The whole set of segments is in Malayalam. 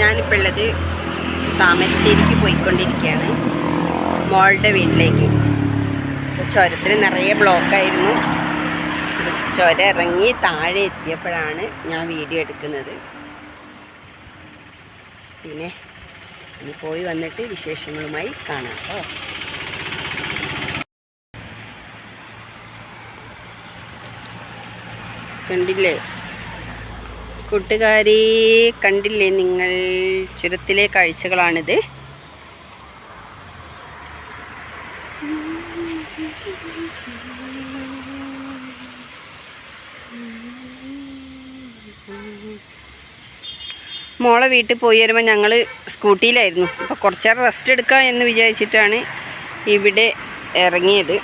ഞാനിപ്പോൾ ഉള്ളത് താമരശ്ശേരിക്ക് പോയിക്കൊണ്ടിരിക്കുകയാണ്. മോളുടെ വീട്ടിലേക്ക്. ചുരത്തിൽ നിറയെ ബ്ലോക്കായിരുന്നു ചുരം ഇറങ്ങി താഴെ എത്തിയപ്പോഴാണ് ഞാൻ വീഡിയോ എടുക്കുന്നത്. പിന്നെ ഇനി പോയി വന്നിട്ട് വിശേഷങ്ങളുമായി കാണാം. കണ്ടില്ലേ? കൂട്ടുകാരി കണ്ടില്ലേ നിങ്ങൾ ചുരത്തിലെ കാഴ്ചകളാണിത്? മോളെ വീട്ടിൽ പോയി വരുമ്പോൾ ഞങ്ങൾ സ്കൂട്ടിയിലായിരുന്നു. അപ്പോൾ കുറച്ചേരം റെസ്റ്റ് എടുക്കാം എന്ന് വിചാരിച്ചിട്ടാണ് ഇവിടെ ഇറങ്ങിയത്.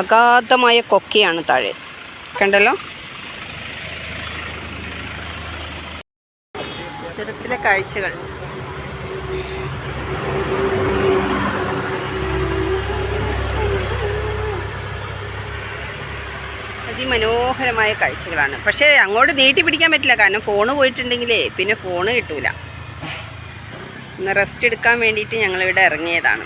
അഗാധമായ കൊക്കയാണ് താഴെ. കണ്ടല്ലോ? ചെറുപ്പിലെ കാഴ്ചകൾ. അതിമനോഹരമായ കാഴ്ചകളാണ്. പക്ഷേ അങ്ങോട്ട് നീട്ടി പിടിക്കാൻ പറ്റില്ല. കാരണം ഫോണ് പോയിട്ടുണ്ടെങ്കിലേ പിന്നെ ഫോണ് കിട്ടൂല. ഒന്ന് റെസ്റ്റ് എടുക്കാൻ വേണ്ടിയിട്ട് ഞങ്ങളിവിടെ ഇറങ്ങിയതാണ്.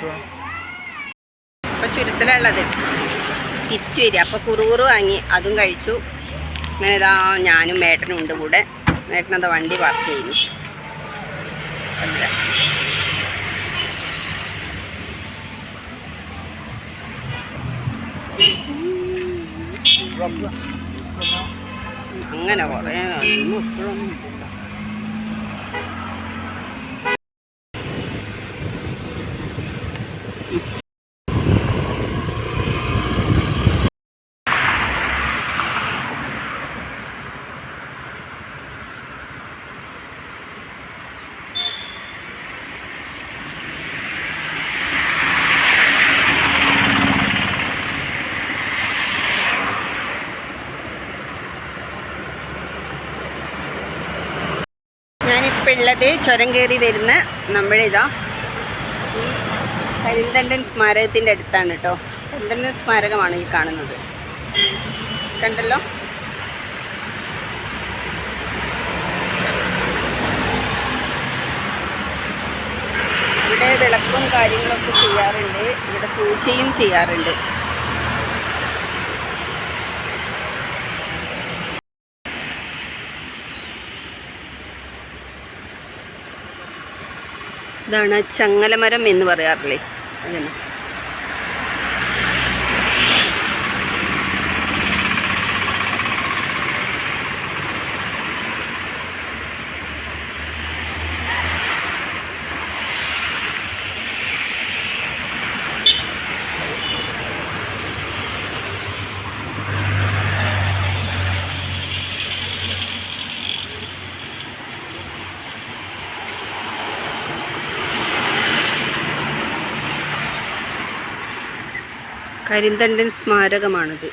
അപ്പോൾ ചുരുത്തിലുള്ളത് തിരിച്ചു വരിക. അപ്പോൾ കുറുകുറു വാങ്ങി അതും കഴിച്ചു. അങ്ങനെ ഇതാ ഞാനും മേട്ടനും ഉണ്ട് കൂടെ. മേട്ടനത് വണ്ടി പാർക്ക് ചെയ്യുന്നു? അങ്ങനെ കുറേ ഒന്നും ഇപ്പോഴൊന്നും ഞാനിപ്പോൾ ചുരം കയറി വരുന്ന നമ്മുടെ ഇതാ കരിന്തണ്ടൻ സ്മാരകത്തിന്റെ അടുത്താണ് കേട്ടോ. കരിന്തണ്ടൻ സ്മാരകമാണ് ഈ കാണുന്നത്. കണ്ടല്ലോ? ഇവിടെ വിളക്കും കാര്യങ്ങളൊക്കെ ചെയ്യാറുണ്ട്. ഇവിടെ പൂജയും ചെയ്യാറുണ്ട്. ഇതാണ് ചങ്ങലമരം എന്ന് പറയാറില്ലേ? അതന്നെ കരിന്തണ്ടൻ സ്മാരകമാണിത്.